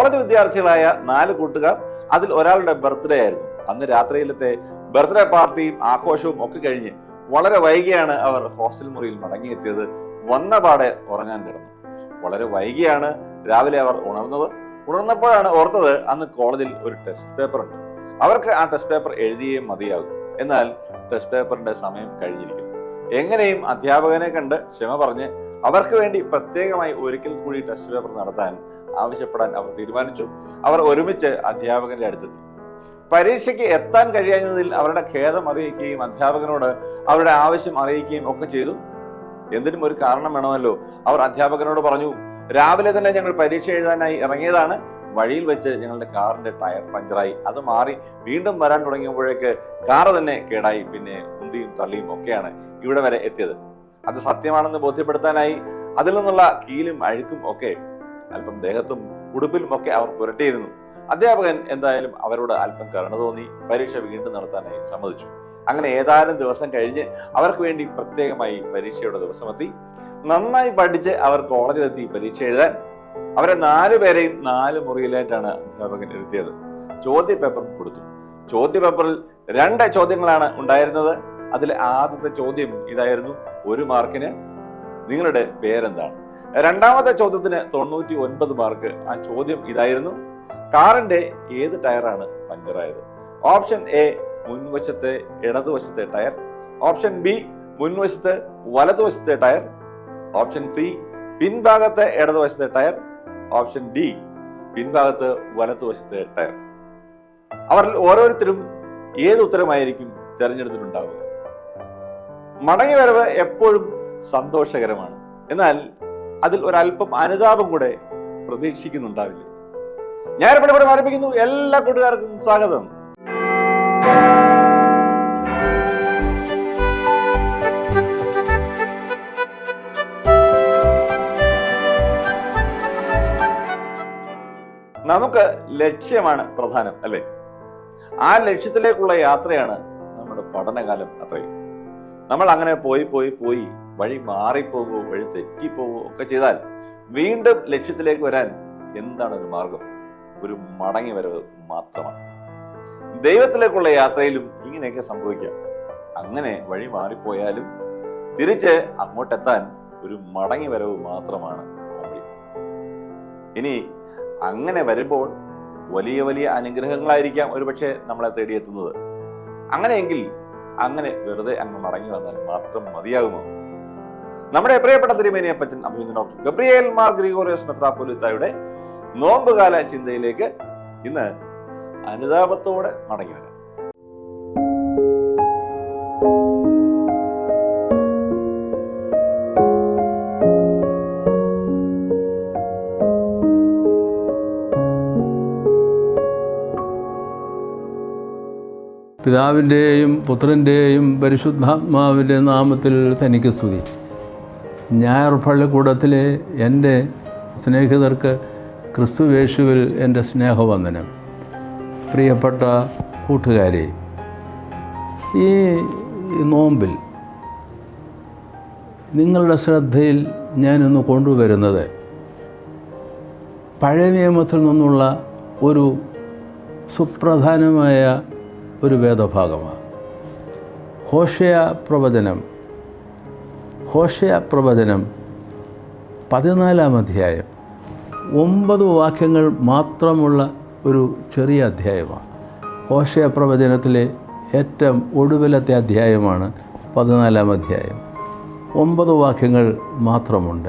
College വിദ്യാർത്ഥികളായ നാല് കൂട്ടുകാർ അതിൽ ഒരാളുടെ ബർത്ത്ഡേ ആയിരുന്നു. അന്ന് രാത്രിയിലത്തെ ബർത്ത്ഡേ പാർട്ടിയും ആഘോഷവും ഒക്കെ കഴിഞ്ഞ് വളരെ വൈകിയാണ് അവർ ഹോസ്റ്റൽ മുറിയിൽ മടങ്ങിയെത്തിയത്. വന്ന പാടെ ഉറങ്ങാൻ കിടന്നു. വളരെ വൈകിയാണ് രാവിലെ അവർ ഉണർന്നത്. ഉണർന്നപ്പോഴാണ് ഓർത്തത് അന്ന് കോളേജിൽ ഒരു ടെസ്റ്റ് പേപ്പർ ഉണ്ട്. അവർക്ക് ആ ടെസ്റ്റ് പേപ്പർ എഴുതിയേ മതിയാകും. എന്നാൽ ടെസ്റ്റ് പേപ്പറിന്റെ സമയം കഴിഞ്ഞിരിക്കുന്നു. എങ്ങനെയും അധ്യാപകനെ കണ്ട് ക്ഷമ പറഞ്ഞ് അവർക്ക് വേണ്ടി പ്രത്യേകമായി ഒരിക്കൽ കൂടി ടെസ്റ്റ് പേപ്പർ നടത്താൻ ആവശ്യപ്പെടാൻ അവർ തീരുമാനിച്ചു. അവർ ഒരുമിച്ച് അധ്യാപകന്റെ അടുത്തെത്തി. പരീക്ഷയ്ക്ക് എത്താൻ കഴിയാഞ്ഞതിൽ അവരുടെ ഖേദം അറിയിക്കുകയും അധ്യാപകനോട് അവരുടെ ആവശ്യം അറിയിക്കുകയും ഒക്കെ ചെയ്തു. എന്തിനും ഒരു കാരണം വേണമല്ലോ. അവർ അധ്യാപകനോട് പറഞ്ഞു രാവിലെ തന്നെ ഞങ്ങൾ പരീക്ഷ എഴുതാനായി ഇറങ്ങിയതാണ്. വഴിയിൽ വെച്ച് ഞങ്ങളുടെ കാറിന്റെ ടയർ പഞ്ചറായി. അത് മാറി വീണ്ടും വരാൻ തുടങ്ങിയപ്പോഴേക്ക് കാർ തന്നെ കേടായി. പിന്നെ ഉന്തിയും തള്ളിയും ഒക്കെയാണ് ഇവിടെ വരെ എത്തിയത്. അത് സത്യമാണെന്ന് ബോധ്യപ്പെടുത്താനായി അതിൽ നിന്നുള്ള കീലും അഴുക്കും ഒക്കെ അല്പം ദേഹത്തും ഉടുപ്പിലും ഒക്കെ അവർ പുരട്ടിയിരുന്നു. അധ്യാപകൻ എന്തായാലും അവരോട് അല്പം കരുണ തോന്നി പരീക്ഷ വീണ്ടും നടത്താനായി സമ്മതിച്ചു. അങ്ങനെ ഏതാനും ദിവസം കഴിഞ്ഞ് അവർക്ക് വേണ്ടി പ്രത്യേകമായി പരീക്ഷയുടെ ദിവസമെത്തി. നന്നായി പഠിച്ച് അവർ കോളേജിലെത്തി പരീക്ഷ എഴുതാൻ. അവരെ നാലു പേരെയും നാല് മുറിയിലായിട്ടാണ് അധ്യാപകൻ ഇരുത്തിയത്. ചോദ്യ പേപ്പർ കൊടുത്തു. ചോദ്യ പേപ്പറിൽ രണ്ട് ചോദ്യങ്ങളാണ് ഉണ്ടായിരുന്നത്. അതിലെ ആദ്യത്തെ ചോദ്യം ഇതായിരുന്നു ഒരു മാർക്കിന് നിങ്ങളുടെ പേരെന്താണ്? രണ്ടാമത്തെ ചോദ്യത്തിന് തൊണ്ണൂറ്റി ഒൻപത് മാർക്ക്. ആ ചോദ്യം ഇതായിരുന്നു. കാറിന്റെ ഏത് ടയറാണ് പഞ്ചറായത്? ഓപ്ഷൻ എ മുൻവശത്തെ ഇടതുവശത്തെ ടയർ. ഓപ്ഷൻ ബി മുൻവശത്ത് വലതുവശത്തെ ടയർ. ഓപ്ഷൻ സി പിൻഭാഗത്തെ ഇടതുവശത്തെ ടയർ. ഓപ്ഷൻ ഡി പിൻഭാഗത്ത് വലതുവശത്തെ ടയർ. അവരിൽ ഓരോരുത്തരും ഏത് ഉത്തരമായിരിക്കും തിരഞ്ഞെടുത്തിട്ടുണ്ടാവുക? മടങ്ങി വരവ് എപ്പോഴും സന്തോഷകരമാണ്. എന്നാൽ അതിൽ ഒരല്പം അനുതാപം കൂടെ പ്രതീക്ഷിക്കുന്നുണ്ടാവില്ല. ഞാൻ ഇവിടെ ഇവിടെ ആരംഭിക്കുന്നു എല്ലാ കൂട്ടുകാർക്കും സ്വാഗതം. നമുക്ക് ലക്ഷ്യമാണ് പ്രധാനം അല്ലേ? ആ ലക്ഷ്യത്തിലേക്കുള്ള യാത്രയാണ് നമ്മുടെ പഠനകാലം അത്രയും. നമ്മൾ അങ്ങനെ പോയി പോയി പോയി വഴി മാറിപ്പോകുമോ വഴി തെറ്റിപ്പോകുമോ ഒക്കെ ചെയ്താൽ വീണ്ടും ലക്ഷ്യത്തിലേക്ക് വരാൻ എന്താണ് ഒരു മാർഗം? ഒരു മടങ്ങി വരവ് മാത്രമാണ്. ദൈവത്തിലേക്കുള്ള യാത്രയിലും ഇങ്ങനെയൊക്കെ സംഭവിക്കാം. അങ്ങനെ വഴി മാറിപ്പോയാലും തിരിച്ച് അങ്ങോട്ടെത്താൻ ഒരു മടങ്ങി വരവ് മാത്രമാണ് ഇനി അങ്ങനെ വരുമ്പോൾ വലിയ വലിയ അനുഗ്രഹങ്ങളായിരിക്കാം ഒരുപക്ഷെ നമ്മളെ തേടിയെത്തുന്നത്. അങ്ങനെയെങ്കിൽ അങ്ങനെ വെറുതെ അങ്ങ് മടങ്ങി വന്നാൽ മാത്രം മതിയാകുമോ? നമ്മുടെ പ്രിയപ്പെട്ട തിരുമേനിയെ പറ്റി അഭിനന്ദ ഡോക്ടർ ഗബ്രിയേൽ മാർ ഗ്രിഗോറിയസ് മെത്രാപ്പൊലിത്തായുടെ നോമ്പുകാല ചിന്തയിലേക്ക് ഇന്ന് അനുതാപത്തോടെ മടങ്ങി വരാം. പിതാവിന്റെയും പുത്രന്റെയും പരിശുദ്ധാത്മാവിന്റെ നാമത്തിൽ തനിക്ക് സ്തുതി. ഞായർ പള്ളിക്കൂടത്തിലെ എന്റെ സ്നേഹിതർക്ക് ക്രിസ്തുവേശുവിൽ എന്റെ സ്നേഹവന്ദനം. പ്രിയപ്പെട്ട കൂട്ടുകാരെ ഈ നോമ്പിൽ നിങ്ങളുടെ ശ്രദ്ധയിൽ ഞാനിന്ന് കൊണ്ടുവരുന്നത് പഴയ നിയമത്തിൽ നിന്നുള്ള ഒരു സുപ്രധാനമായ ഒരു വേദഭാഗമാണ്. ഹോഷയ പ്രവചനം ഹോഷയ പ്രവചനം പതിനാലാം അധ്യായം. ഒമ്പത് വാക്യങ്ങൾ മാത്രമുള്ള ഒരു ചെറിയ അധ്യായമാണ്. ഹോഷയ പ്രവചനത്തിലെ ഏറ്റവും ഒടുവിലത്തെ അധ്യായമാണ് പതിനാലാം അധ്യായം. ഒമ്പത് വാക്യങ്ങൾ മാത്രമുണ്ട്.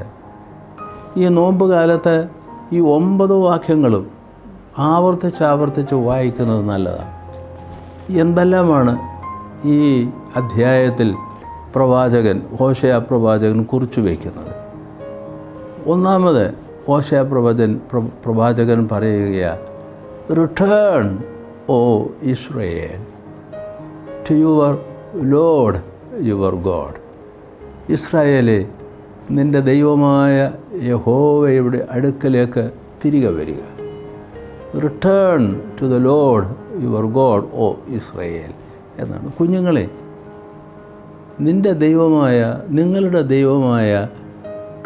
ഈ നോമ്പ് കാലത്ത് ഈ ഒമ്പത് വാക്യങ്ങളും ആവർത്തിച്ച് ആവർത്തിച്ച് വായിക്കുന്നത് നല്ലതാണ്. എന്തെല്ലാമാണ് ഈ അധ്യായത്തിൽ പ്രവാചകൻ ഹോഷയ പ്രവാചകൻ കുറിച്ചു വയ്ക്കുന്നത്. ഒന്നാമത് ഓശയ പ്രവചൻ പ്ര- പ്രവാചകൻ പറയുകയാണ് return O Israel to your Lord your God ഇസ്രായേലെ നിന്റെ ദൈവമായ യഹോവയുടെ അടുക്കലേക്ക് തിരികെ വരിക. Return to the Lord your God O Israel എന്നാണ്. കുഞ്ഞുങ്ങളെ നിന്റെ ദൈവമായ നിങ്ങളുടെ ദൈവമായ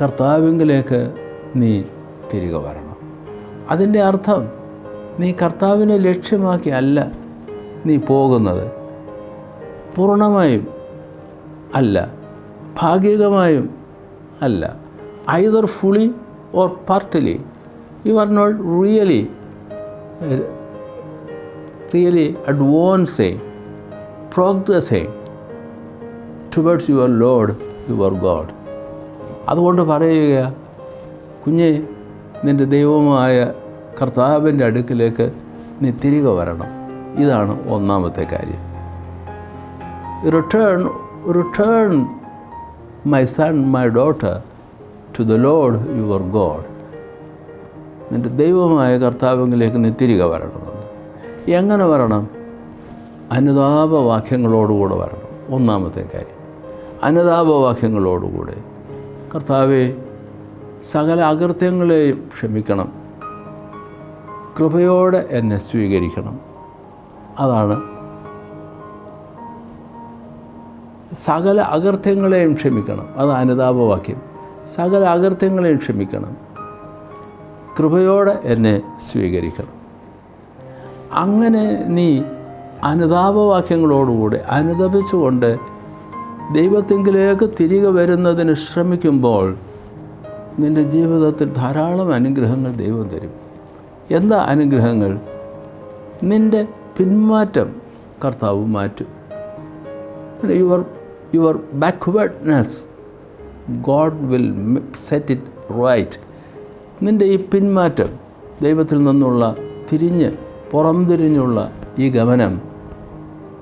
കർത്താവിങ്കിലേക്ക് നീ തിരികെ വരണം. അതിന്റെ അർത്ഥം നീ കർത്താവിനെ ലക്ഷ്യമാക്കി അല്ല നീ പോകുന്നത്. പൂർണമായും അല്ല ഭാഗികമായും അല്ല. Either fully or partly you are not really really advancing progressing towards your Lord your God അതുകൊണ്ട് പറയുക കുഞ്ഞെ നിന്റെ ദൈവമായ കർത്താവിന്റെ അടുക്കിലേക്ക് നീ തിരികെ വരണം. ഇതാണ് ഒന്നാമത്തെ കാര്യം. Return return my son my daughter to the Lord your God നിന്റെ ദൈവമായ കർത്താവിലേക്ക് നീ തിരികെ വരണമെന്ന്. എങ്ങനെ വരണം? അനുതാപവാക്യങ്ങളോടുകൂടെ വരണം. ഒന്നാമത്തെ കാര്യം. അനുതാപവാക്യങ്ങളോടുകൂടെ. കർത്താവെ സകല അകൃത്യങ്ങളെയും ക്ഷമിക്കണം. കൃപയോടെ എന്നെ സ്വീകരിക്കണം. അതാണ് സകല അകൃത്യങ്ങളെയും ക്ഷമിക്കണം. അത് അനുതാപവാക്യം. സകല അകൃത്യങ്ങളെയും ക്ഷമിക്കണം. കൃപയോടെ എന്നെ സ്വീകരിക്കണം. അങ്ങനെ നീ അനുതാപവാക്യങ്ങളോടുകൂടെ അനുദപിച്ചുകൊണ്ട് ദൈവത്തെങ്കിലേക്ക് തിരികെ വരുന്നതിന് ശ്രമിക്കുമ്പോൾ നിന്റെ ജീവിതത്തിൽ ധാരാളം അനുഗ്രഹങ്ങൾ ദൈവം തരും. എന്താ അനുഗ്രഹങ്ങൾ? നിന്റെ പിന്മാറ്റം കർത്താവ് മാറ്റും. Your your backwardness God will set it right നിന്റെ ഈ പിന്മാറ്റം ദൈവത്തിൽ നിന്നുള്ള തിരിഞ്ഞ് പുറംതിരിഞ്ഞുള്ള ഈ ഗമനം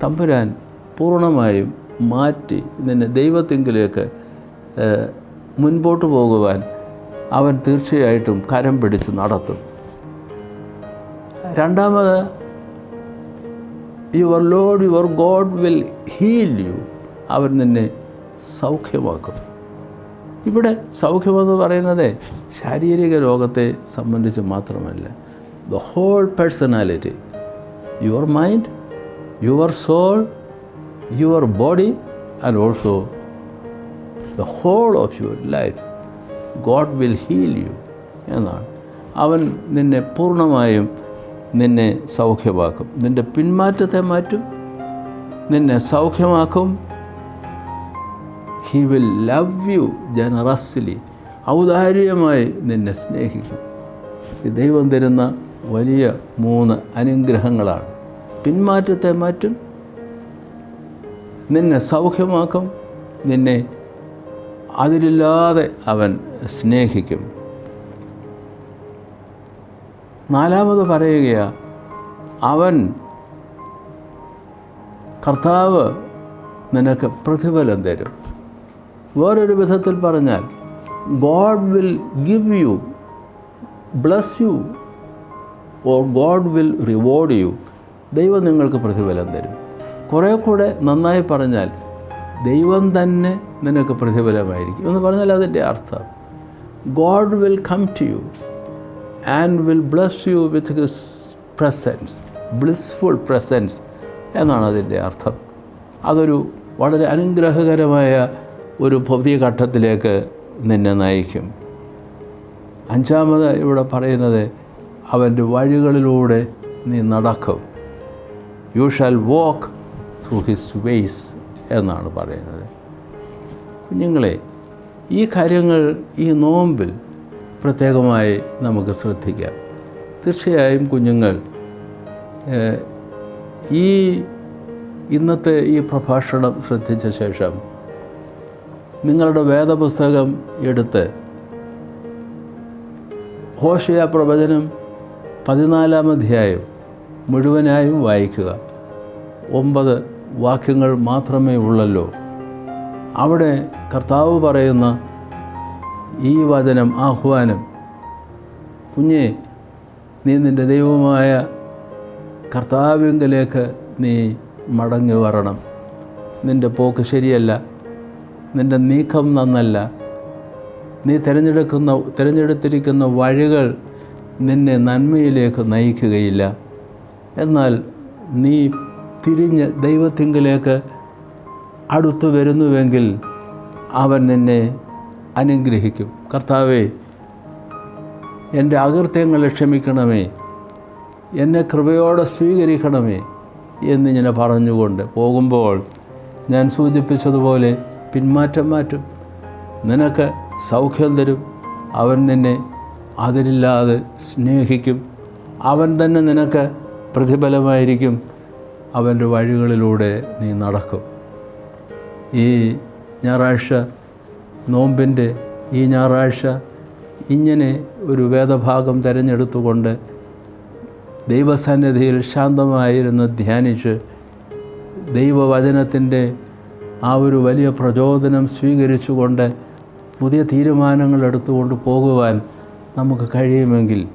തമ്പുരാൻ പൂർണമായും മാറ്റി നിന്നെ ദൈവത്തെങ്കിലേക്ക് മുൻപോട്ട് പോകുവാൻ അവൻ തീർച്ചയായിട്ടും കരം പിടിച്ച് നടത്തും. രണ്ടാമത് your Lord your God will heal you അവൻ നിന്നെ സൗഖ്യമാക്കും. ഇവിടെ സൗഖ്യമെന്ന് പറയുന്നത് ശാരീരിക രോഗത്തെ സംബന്ധിച്ച് മാത്രമല്ല the whole personality your mind your soul your body and also the whole of your life. God will heal you എന്നാണ്. അവൻ നിന്നെ പൂർണമായും നിന്നെ സൗഖ്യമാക്കും. നിന്റെ പിന്മാറ്റത്തെ മാറ്റും. നിന്നെ സൗഖ്യമാക്കും. He will love you generously ഔദാര്യമായി നിന്നെ സ്നേഹിക്കും. ദൈവം തരുന്ന വലിയ മൂന്ന് അനുഗ്രഹങ്ങളാണ്. പിന്മാറ്റത്തെ മാറ്റും നിന്നെ സൗഖ്യമാക്കും നിന്നെ അതിലില്ലാതെ അവൻ സ്നേഹിക്കും. നാലാമത് പറയുകയാ അവൻ കർത്താവ് നിനക്ക് പ്രതിഫലം തരും. വേറൊരു വിധത്തിൽ പറഞ്ഞാൽ God will give you bless you or God will reward you ദൈവം നിങ്ങൾക്ക് പ്രതിഫലം തരും. കുറേ കൂടെ നന്നായി പറഞ്ഞാൽ ദൈവം തന്നെ നിനക്ക് പ്രതിഫലമായിരിക്കും. എന്ന് പറഞ്ഞാൽ അതിന്റെ അർത്ഥം God will come to you and will bless you with his presence blissful presence എന്നാണ് അതിന്റെ അർത്ഥം. അതൊരു വളരെ അനുഗ്രഹകരമായ ഒരു ഭൗതിക ഘട്ടത്തിലേക്ക് നിന്നെ നയിക്കും. അഞ്ചാമത് ഇവിടെ പറയുന്നത് അവന്റെ വഴികളിലൂടെ നീ നടക്കും. You shall walk through his ways എന്നാണ് പറയുന്നത്. കുഞ്ഞുങ്ങളെ ഈ കാര്യങ്ങൾ ഈ നോമ്പിൽ പ്രത്യേകമായി നമുക്ക് ശ്രദ്ധിക്കാം. തീർച്ചയായും കുഞ്ഞുങ്ങൾ ഈ ഇന്നത്തെ ഈ പ്രഭാഷണം ശ്രദ്ധിച്ച ശേഷം നിങ്ങളുടെ വേദപുസ്തകം എടുത്ത് ഹോഷയ പ്രവചനം പതിനാലാം അധ്യായം മുഴുവനായും വായിക്കുക. ഒമ്പത് വാക്യങ്ങൾ മാത്രമേ ഉള്ളല്ലോ. അവിടെ കർത്താവ് പറയുന്ന ഈ വചനം ആഹ്വാനം കുഞ്ഞെ നീ നിന്റെ ദൈവമായ കർത്താവിങ്കലേക്ക് നീ മടങ്ങി വരണം. നിന്റെ പോക്ക് ശരിയല്ല നിന്റെ നീക്കം നന്നല്ല. നീ തിരഞ്ഞെടുക്കുന്ന തിരഞ്ഞെടുത്തിരിക്കുന്ന വഴികൾ നിന്നെ നന്മയിലേക്ക് നയിക്കുകയില്ല. എന്നാൽ നീ തിരിഞ്ഞ് ദൈവത്തിങ്കിലേക്ക് അടുത്തു വരുന്നുവെങ്കിൽ അവൻ നിന്നെ അനുഗ്രഹിക്കും. കർത്താവേ എന്റെ അകൃത്യങ്ങളെ ക്ഷമിക്കണമേ. എന്നെ കൃപയോടെ സ്വീകരിക്കണമേ എന്ന് എന്നിങ്ങനെ പറഞ്ഞുകൊണ്ട് പോകുമ്പോൾ ഞാൻ സൂചിപ്പിച്ചതുപോലെ പിന്മാറ്റം മാറ്റും. നിനക്ക് സൗഖ്യം തരും. അവൻ നിന്നെ അതിലില്ലാതെ സ്നേഹിക്കും. അവൻ തന്നെ നിനക്ക് പ്രതിഫലമായിരിക്കും. അവന്റെ വഴികളിലൂടെ നീ നടക്കും. ഈ ഞായറാഴ്ച നോമ്പിന്റെ ഈ ഞായറാഴ്ച ഇങ്ങനെ ഒരു വേദഭാഗം തിരഞ്ഞെടുത്തുകൊണ്ട് ദൈവസന്നിധിയിൽ ശാന്തമായിരുന്ന് ധ്യാനിച്ച് ദൈവവചനത്തിന്റെ ആ ഒരു വലിയ പ്രചോദനം സ്വീകരിച്ചുകൊണ്ട് പുതിയ തീരുമാനങ്ങൾ എടുത്തുകൊണ്ട് പോകുവാൻ നമുക്ക് കഴിയുമെങ്കിൽ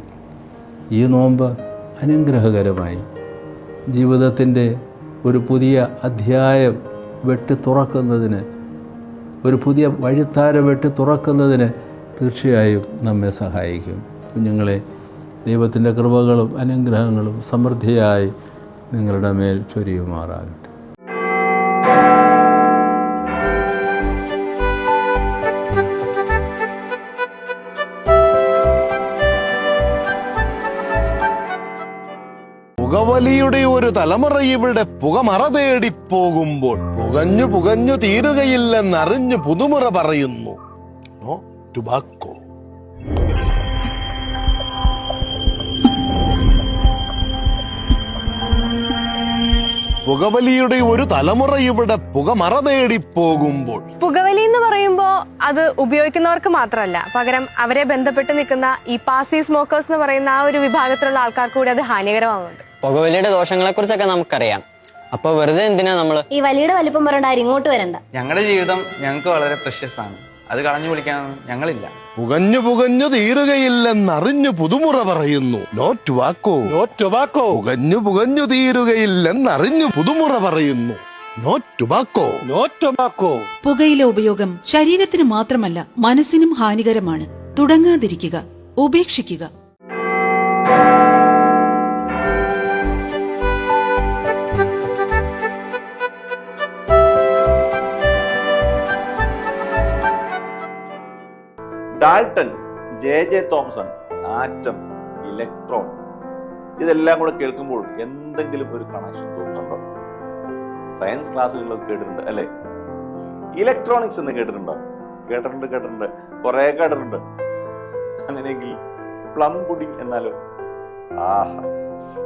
ഈ നോമ്പ് അനുഗ്രഹകരമായി. ജീവിതത്തിന്റെ ഒരു പുതിയ അധ്യായം വെട്ടി തുറക്കുന്നതിന് ഒരു പുതിയ വഴിത്താര വെട്ടി തുറക്കുന്നതിന് തീർച്ചയായും നമ്മെ സഹായിക്കും. കുഞ്ഞുങ്ങളെ ദൈവത്തിന്റെ കൃപകളും അനുഗ്രഹങ്ങളും സമൃദ്ധിയായി നിങ്ങളുടെ മേൽ ചൊരിയുമാറാകട്ടെ. പുകവലിയുടെ ഒരു തലമുറ ഇവിടെ പുകമറ തേടി പോകുമ്പോൾ പുകഞ്ഞു പുകഞ്ഞു തീരുകയില്ലെന്നറിഞ്ഞു പുതുമുറ പറയുന്നു ടുബാക്കോ. പുകവലിയുടെ ഒരു തലമുറ ഇവിടെ പുകമറ തേടി പോകുമ്പോൾ പുകവലി എന്ന് പറയുമ്പോ അത് ഉപയോഗിക്കുന്നവർക്ക് മാത്രമല്ല പകരം അവരെ ബന്ധപ്പെട്ട് നിൽക്കുന്ന ഈ പാസി സ്മോക്കേഴ്സ് എന്ന് പറയുന്ന ആ ഒരു വിഭാഗത്തിലുള്ള ആൾക്കാർക്ക് കൂടി അത് ഹാനികരമാകുന്നുണ്ട് പുകവലിയുടെ ദോഷങ്ങളെ കുറിച്ചൊക്കെ നമുക്കറിയാം. അപ്പൊ വെറുതെ എന്തിനാ നമ്മൾ? ഈ വലിയുടെ വലിപ്പം പറയണ്ട ആരും ഇങ്ങോട്ട് വരണ്ട. ഞങ്ങളുടെ ജീവിതം ഞങ്ങൾക്ക് വളരെ പ്രഷ്യസ് ആണ് അത് കളഞ്ഞു വിളിക്കാൻ ഞങ്ങളില്ല. പുകഞ്ഞു പുകഞ്ഞു തീരുകയില്ലെന്നറിഞ്ഞു പുതുമുറ പറയുന്നു. നോ ടുബാക്കോ ടൊബാക്കോ പുകഞ്ഞു പുകഞ്ഞു തീരുകയില്ലെന്നറിഞ്ഞു പുതുമുറ പറയുന്നു. നോ ടുബാക്കോ നോ ടൊബാക്കോ പുകയില ഉപയോഗം ശരീരത്തിന് മാത്രമല്ല മനസ്സിനും ഹാനികരമാണ്. തുടങ്ങാതിരിക്കുക ഉപേക്ഷിക്കുക. Dalton J J Thomson atom electron ഇതെല്ലാം കൂടെ കേൾക്കുമ്പോൾ എന്തെങ്കിലും ഒരു കണക്ഷൻ തോന്നുന്നുണ്ടോ? സയൻസ് ക്ലാസ്സുകളിലൊക്കെ കേട്ടിട്ടുണ്ട് അല്ലേ? ഇലക്ട്രോണിക്സ് എന്ന് കേട്ടിട്ടുണ്ടോ? കേട്ടിട്ടുണ്ട് കേട്ടിട്ടുണ്ട്. കുറെ കേട്ടിട്ടുണ്ട്. അങ്ങനെയെങ്കിൽ പ്ലം പുഡിംഗ് എന്നാലോ? ആഹാ.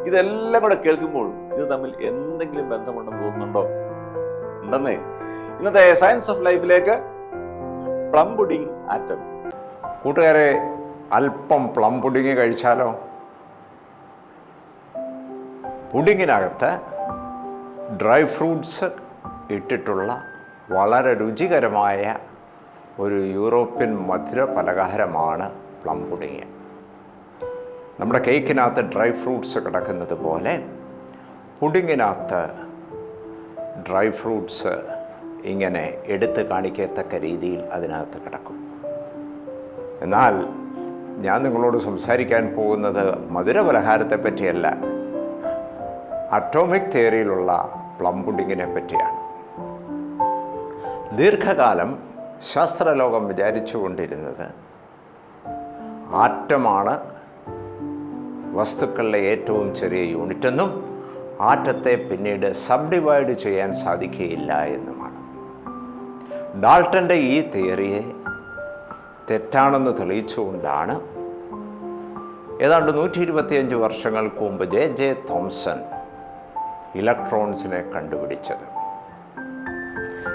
ഇതെല്ലാം കൂടെ കേൾക്കുമ്പോൾ ഇത് തമ്മിൽ എന്തെങ്കിലും ബന്ധമുണ്ടെന്ന് തോന്നുന്നുണ്ടോ? ഉണ്ടെന്നേ. ഇന്നത്തെ സയൻസ് ഓഫ് ലൈഫിലേക്ക് പ്ലം പുഡിംഗ് ആറ്റം. കൂട്ടുകാരെ അല്പം പ്ലം പുഡിങ് കഴിച്ചാലോ? പുഡിങ്ങിനകത്ത് ഡ്രൈ ഫ്രൂട്ട്സ് ഇട്ടിട്ടുള്ള വളരെ രുചികരമായ ഒരു യൂറോപ്യൻ മധുര പലഹാരമാണ് പ്ലം പുഡിങ്. നമ്മുടെ കേക്കിനകത്ത് ഡ്രൈ ഫ്രൂട്ട്സ് കിടക്കുന്നത് പോലെ പുഡിങ്ങിനകത്ത് ഡ്രൈ ഫ്രൂട്ട്സ് ഇങ്ങനെ എടുത്ത് കാണിക്കത്തക്ക രീതിയിൽ അതിനകത്ത് കിടക്കും. എന്നാൽ ഞാൻ നിങ്ങളോട് സംസാരിക്കാൻ പോകുന്നത് മധുര പലഹാരത്തെ പറ്റിയല്ല. അറ്റോമിക് തിയറിയിലുള്ള പ്ലം പുഡിങ്ങിനെ പറ്റിയാണ്. ദീർഘകാലം ശാസ്ത്രലോകം വിചാരിച്ചുകൊണ്ടിരുന്നത് ആറ്റമാണ് വസ്തുക്കളിലെ ഏറ്റവും ചെറിയ യൂണിറ്റെന്നും ആറ്റത്തെ പിന്നീട് സബ് ഡിവൈഡ് ചെയ്യാൻ സാധിക്കുകയില്ല എന്നുമാണ്. ഡാൾട്ടന്റെ ഈ തിയറിയെ തെറ്റാണെന്ന് തെളിയിച്ചുകൊണ്ടാണ്. ഏതാണ്ട് നൂറ്റി ഇരുപത്തിയഞ്ച് വർഷങ്ങൾക്ക് മുമ്പ് ജെ. ജെ. തോംസൺ ഇലക്ട്രോൺസിനെ കണ്ടുപിടിച്ചത്.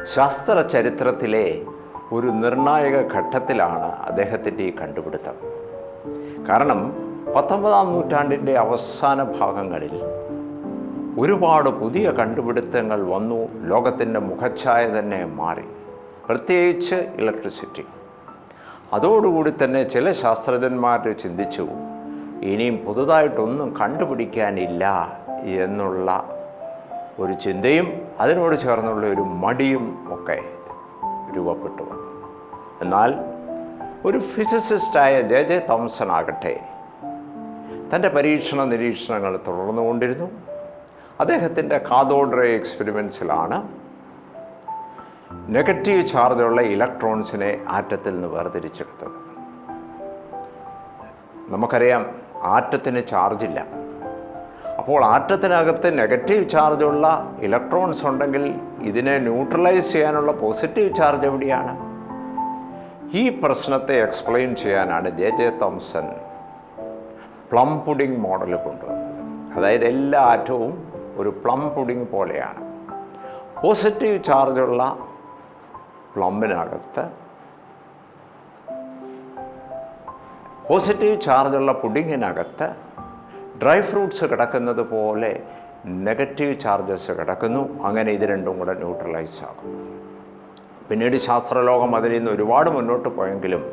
ശാസ്ത്ര ചരിത്രത്തിലെ ഒരു നിർണായക ഘട്ടത്തിലാണ് അദ്ദേഹത്തിന്റെ ഈ കണ്ടുപിടുത്തം. കാരണം പത്തൊമ്പതാം നൂറ്റാണ്ടിന്റെ അവസാന ഭാഗങ്ങളിൽ ഒരുപാട് പുതിയ കണ്ടുപിടുത്തങ്ങൾ വന്നു ലോകത്തിന്റെ മുഖച്ഛായ തന്നെ മാറി. പ്രത്യേകിച്ച് ഇലക്ട്രിസിറ്റി. അതോടുകൂടി തന്നെ ചില ശാസ്ത്രജ്ഞന്മാർ ചിന്തിച്ചു ഇനിയും പുതുതായിട്ടൊന്നും കണ്ടുപിടിക്കാനില്ല എന്നുള്ള ഒരു ചിന്തയും അതിനോട് ചേർന്നുള്ള ഒരു മടിയും ഒക്കെ രൂപപ്പെട്ടു എന്നാൽ ഒരു ഫിസിസിസ്റ്റായ ജെ ജെ തോംസൺ ആകട്ടെ തന്റെ പരീക്ഷണ നിരീക്ഷണങ്ങൾ തുടർന്നുകൊണ്ടിരുന്നു. അദ്ദേഹത്തിന്റെ കാതോഡ്രേ എക്സ്പെരിമെൻസിലാണ് നെഗറ്റീവ് ചാർജുള്ള ഇലക്ട്രോൺസിനെ ആറ്റത്തിൽ നിന്ന് വേർതിരിച്ചെടുത്തത്. നമുക്കറിയാം ആറ്റത്തിന് ചാർജില്ല. അപ്പോൾ ആറ്റത്തിനകത്ത് നെഗറ്റീവ് ചാർജുള്ള ഇലക്ട്രോൺസ് ഉണ്ടെങ്കിൽ ഇതിനെ ന്യൂട്രലൈസ് ചെയ്യാനുള്ള പോസിറ്റീവ് ചാർജ് എവിടെയാണ്? ഈ പ്രശ്നത്തെ എക്സ്പ്ലെയിൻ ചെയ്യാനാണ് J J Thomson plum pudding model കൊണ്ടുവന്നത്. അതായത് എല്ലാ ആറ്റവും ഒരു പ്ലം പുഡിംഗ് പോലെയാണ്. പോസിറ്റീവ് ചാർജുള്ള പ്ലമ്മിനകത്ത് പോസിറ്റീവ് ചാർജുള്ള പുഡിങ്ങിനകത്ത് ഡ്രൈ ഫ്രൂട്ട്സ് കിടക്കുന്നത് പോലെ നെഗറ്റീവ് ചാർജസ് കിടക്കുന്നു. അങ്ങനെ ഇത് രണ്ടും കൂടെ ന്യൂട്രലൈസ് ആകും. പിന്നീട് ശാസ്ത്രലോകം അതിൽ നിന്ന് ഒരുപാട് മുന്നോട്ട് പോയെങ്കിലും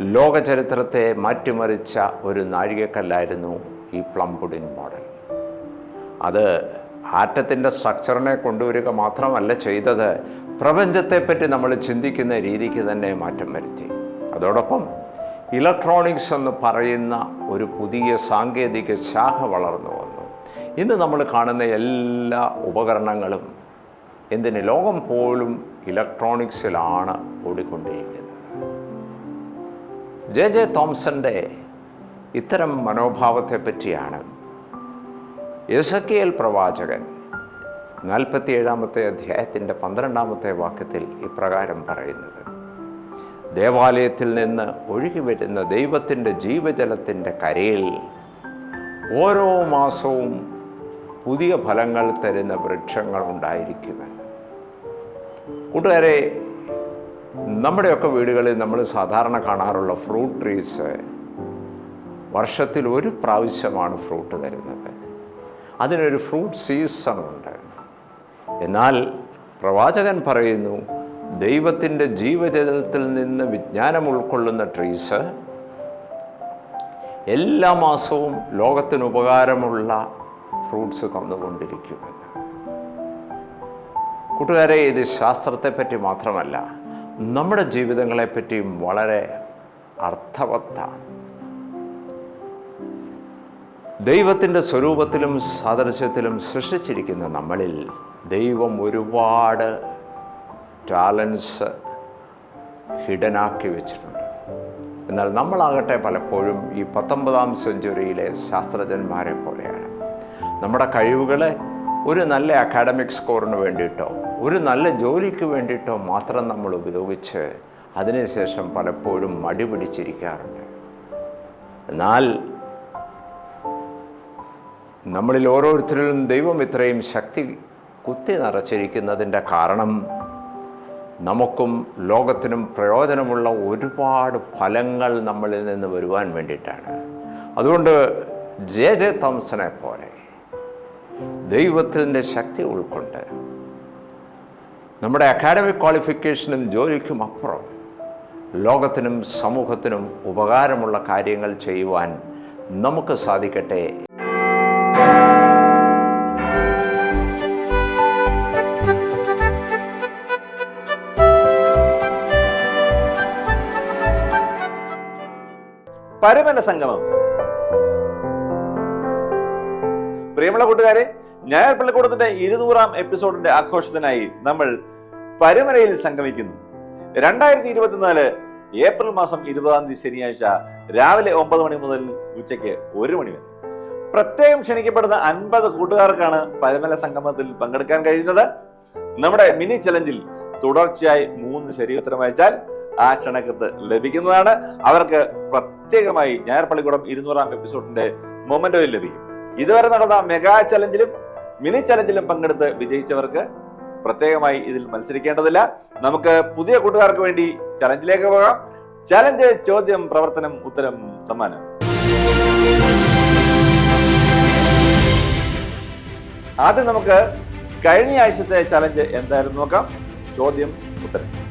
ലോക ചരിത്രത്തെ മാറ്റിമറിച്ച ഒരു നാഴികക്കല്ലായിരുന്നു ഈ പ്ലം പുഡിംഗ് മോഡൽ. അത് ആറ്റത്തിന്റെ സ്ട്രക്ചറിനെ കൊണ്ടുവരിക മാത്രമല്ല ചെയ്തത് പ്രപഞ്ചത്തെപ്പറ്റി നമ്മൾ ചിന്തിക്കുന്ന രീതിക്ക് തന്നെ മാറ്റം വരുത്തി. അതോടൊപ്പം ഇലക്ട്രോണിക്സ് എന്ന് പറയുന്ന ഒരു പുതിയ സാങ്കേതിക ശാഖ വളർന്നു വന്നു. ഇന്ന് നമ്മൾ കാണുന്ന എല്ലാ ഉപകരണങ്ങളും എന്തിന് ലോകം പോലും ഇലക്ട്രോണിക്സിലാണ് ഓടിക്കൊണ്ടിരിക്കുന്നത്. ജെ ജെ തോംസന്റെ ഇത്തരം മനോഭാവത്തെ പറ്റിയാണ് എസക്കിയൽ പ്രവാചകൻ. നാൽപ്പത്തിയേഴാമത്തെ അധ്യായത്തിന്റെ പന്ത്രണ്ടാമത്തെ വാക്യത്തിൽ ഇപ്രകാരം പറയുന്നത്. ദേവാലയത്തിൽ നിന്ന് ഒഴുകി വരുന്ന ദൈവത്തിന്റെ ജീവജലത്തിന്റെ കരയിൽ ഓരോ മാസവും പുതിയ ഫലങ്ങൾ തരുന്ന വൃക്ഷങ്ങൾ ഉണ്ടായിരിക്കുമെന്ന്. കൂട്ടുകാരെ നമ്മുടെയൊക്കെ വീടുകളിൽ നമ്മൾ സാധാരണ കാണാറുള്ള ഫ്രൂട്ട് ട്രീസ് വർഷത്തിൽ ഒരു പ്രാവശ്യമാണ് ഫ്രൂട്ട് തരുന്നത്. അതിനൊരു ഫ്രൂട്ട് സീസണുണ്ട് എന്നാൽ പ്രവാചകൻ പറയുന്നു ദൈവത്തിന്റെ ജീവചരിതത്തിൽ നിന്ന് വിജ്ഞാനം ഉൾക്കൊള്ളുന്ന ട്രീസ് എല്ലാ മാസവും ലോകത്തിന് ഉപകാരമുള്ള ഫ്രൂട്ട്സ് തന്നുകൊണ്ടിരിക്കുമെന്ന്. കൂട്ടുകാരെ ഇത് ശാസ്ത്രത്തെപ്പറ്റി മാത്രമല്ല നമ്മുടെ ജീവിതങ്ങളെപ്പറ്റിയും വളരെ അർത്ഥവത്താണ്. ദൈവത്തിന്റെ സ്വരൂപത്തിലും സാദൃശ്യത്തിലും സൃഷ്ടിച്ചിരിക്കുന്ന നമ്മളിൽ ദൈവം ഒരുപാട് ടാലൻസ് ഹിഡനാക്കി വെച്ചിട്ടുണ്ട്. എന്നാൽ നമ്മളാകട്ടെ പലപ്പോഴും ഈ പത്തൊമ്പതാം സെഞ്ചുറിയിലെ ശാസ്ത്രജ്ഞന്മാരെ പോലെയാണ്. നമ്മുടെ കഴിവുകളെ ഒരു നല്ല അക്കാഡമിക് സ്കോറിന് വേണ്ടിയിട്ടോ ഒരു നല്ല ജോലിക്ക് വേണ്ടിയിട്ടോ മാത്രം നമ്മൾ ഉപയോഗിച്ച് അതിനുശേഷം പലപ്പോഴും മടി പിടിച്ചിരിക്കാറുണ്ട്. എന്നാൽ നമ്മളിൽ ഓരോരുത്തരിലും ദൈവം ഇത്രയും ശക്തി കുത്തി നിറച്ചിരിക്കുന്നതിന്റെ കാരണം നമുക്കും ലോകത്തിനും പ്രയോജനമുള്ള ഒരുപാട് ഫലങ്ങൾ നമ്മളിൽ നിന്ന് വരുവാൻ വേണ്ടിയിട്ടാണ്. അതുകൊണ്ട് ജെ ജെ തോംസനെ പോലെ ദൈവത്തിന്റെ ശക്തി ഉൾക്കൊണ്ട് നമ്മുടെ അക്കാഡമിക് ക്വാളിഫിക്കേഷനും ജോലിക്കും അപ്പുറം ലോകത്തിനും സമൂഹത്തിനും ഉപകാരമുള്ള കാര്യങ്ങൾ ചെയ്യുവാൻ നമുക്ക് സാധിക്കട്ടെ പരമന സംഗമം. പ്രിയമുള്ള കൂട്ടുകാരെ ഞായർ പള്ളിക്കൂടത്തിന്റെ ഇരുന്നൂറാം എപ്പിസോഡിന്റെ ആഘോഷത്തിനായി നമ്മൾ പരമനയിൽ സംഗമിക്കുന്നു. രണ്ടായിരത്തി ഇരുപത്തിനാല് ഏപ്രിൽ മാസം ഇരുപതാം തീയതി ശനിയാഴ്ച രാവിലെ ഒമ്പത് മണി മുതൽ ഉച്ചയ്ക്ക് ഒരു മണി വരെ. പ്രത്യേകം ക്ഷണിക്കപ്പെടുന്ന അൻപത് കൂട്ടുകാർക്കാണ് പരമല സംഗമത്തിൽ പങ്കെടുക്കാൻ കഴിയുന്നത്. നമ്മുടെ മിനി ചലഞ്ചിൽ തുടർച്ചയായി മൂന്ന് ശരീരത്തരം അയച്ചാൽ ആ ക്ഷണക്കത്ത് ലഭിക്കുന്നതാണ്. അവർക്ക് പ്രത്യേകമായി ഞായർ പള്ളിക്കൂടം ഇരുന്നൂറാം എപ്പിസോഡിന്റെ മൊമെന്റോയിൽ ലഭിക്കും. ഇതുവരെ നടന്ന മെഗാ ചലഞ്ചിലും മിനി ചലഞ്ചിലും പങ്കെടുത്ത് വിജയിച്ചവർക്ക് പ്രത്യേകമായി ഇതിൽ മത്സരിക്കേണ്ടതില്ല. നമുക്ക് പുതിയ കൂട്ടുകാർക്ക് വേണ്ടി ചലഞ്ചിലേക്ക് പോകാം. ചലഞ്ച് ചോദ്യം പ്രവർത്തനം ഉത്തരം സമ്മാനം. ആദ്യം നമുക്ക് കഴിഞ്ഞ ആഴ്ചത്തെ ചലഞ്ച് എന്തായിരുന്നു നോക്കാം. ചോദ്യം ഉത്തരം.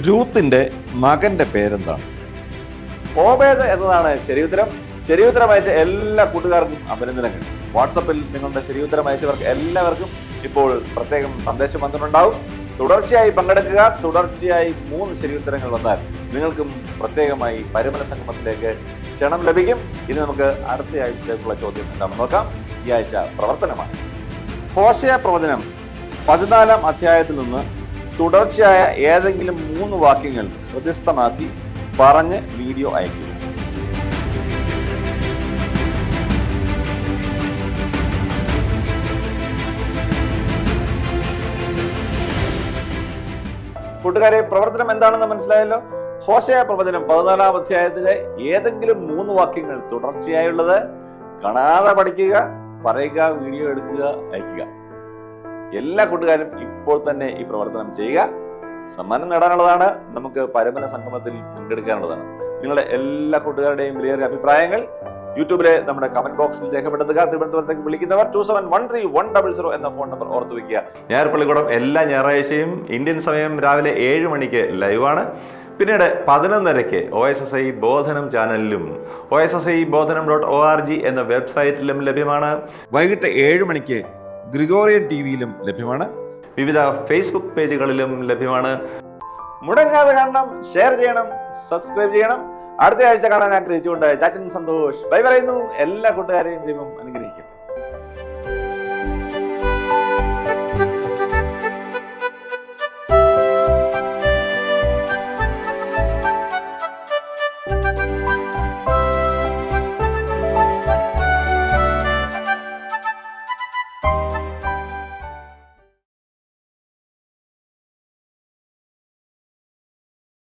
രൂത്തിന്റെ മകന്റെ പേരെന്താണ്? ഓബേദ് എന്നതാണ് ശരിയുത്തരം ശരിയുത്തരം അയച്ച എല്ലാ കൂട്ടുകാർക്കും അഭിനന്ദനങ്ങൾ. വാട്സപ്പിൽ നിങ്ങളുടെ ശരിയുത്തരം അയച്ചവർക്ക് എല്ലാവർക്കും ഇപ്പോൾ പ്രത്യേകം സന്ദേശം വന്നിട്ടുണ്ടാവും. തുടർച്ചയായി പങ്കെടുക്കുക. തുടർച്ചയായി മൂന്ന് ശരിയുത്തരങ്ങൾ വന്നാൽ നിങ്ങൾക്കും പ്രത്യേകമായി പരിമല സംഗമത്തിലേക്ക് ക്ഷണം ലഭിക്കും. ഇനി നമുക്ക് അടുത്ത ചോദ്യം എന്താണെന്ന് നോക്കാം. ഈ ആഴ്ച പ്രവർത്തനമാണ്. ഹോശയ പ്രവചനം പതിനാലാം അധ്യായത്തിൽ നിന്ന് തുടർച്ചയായ ഏതെങ്കിലും മൂന്ന് വാക്യങ്ങൾ ഹൃദയസ്ഥമാക്കി പറഞ്ഞ് വീഡിയോ അയക്കുക കൂട്ടുകാരെ പ്രവർത്തനം എന്താണെന്ന് മനസ്സിലായല്ലോ? ഹോശയ പ്രവചനം പതിനാലാം അധ്യായത്തിലെ ഏതെങ്കിലും മൂന്ന് വാക്യങ്ങൾ തുടർച്ചയായുള്ളത് കാണാതെ പഠിക്കുക പറയുക വീഡിയോ എടുക്കുക അയക്കുക എല്ലാ കൂട്ടുകാരും ഇപ്പോൾ തന്നെ ഈ പ്രവർത്തനം ചെയ്യുക. സമ്മാനം നേടാനുള്ളതാണ്. നമുക്ക് പരമന സംഗമത്തിൽ പങ്കെടുക്കാനുള്ളതാണ്. നിങ്ങളുടെ എല്ലാ കൂട്ടുകാരുടെയും വിലയേറിയ അഭിപ്രായങ്ങൾ യൂട്യൂബിലെ നമ്മുടെ കമന്റ് ബോക്സിൽ രേഖപ്പെടുത്തുക. തിരുവനന്തപുരത്തേക്ക് വിളിക്കുന്നവർ two seven one three one double zero എന്ന ഫോൺ നമ്പർ ഓർത്ത് വയ്ക്കുക ഞായർപ്പള്ളിക്കൂടം എല്ലാ ഞായറാഴ്ചയും ഇന്ത്യൻ സമയം രാവിലെ ഏഴ് മണിക്ക് ലൈവാണ് പിന്നീട് പതിനൊന്നരയ്ക്ക് O S S I Bodhanam ചാനലിലും O S S I Bodhanam dot O R G എന്ന വെബ്സൈറ്റിലും ലഭ്യമാണ്. വൈകിട്ട് ഏഴ് മണിക്ക് ഗ്രിഗോറിയൻ ടി വിയിലും ലഭ്യമാണ്. വിവിധ ഫേസ്ബുക്ക് പേജുകളിലും ലഭ്യമാണ്. മുടങ്ങാതെ കാണണം ഷെയർ ചെയ്യണം സബ്സ്ക്രൈബ് ചെയ്യണം. അടുത്ത ആഴ്ച കാണാൻ ആഗ്രഹിച്ചുകൊണ്ട് ചാറ്റൻ സന്തോഷ്. ബൈ പറയുന്നു. എല്ലാ കൂട്ടുകാരെയും ദൈവം അനുഗ്രഹിക്കും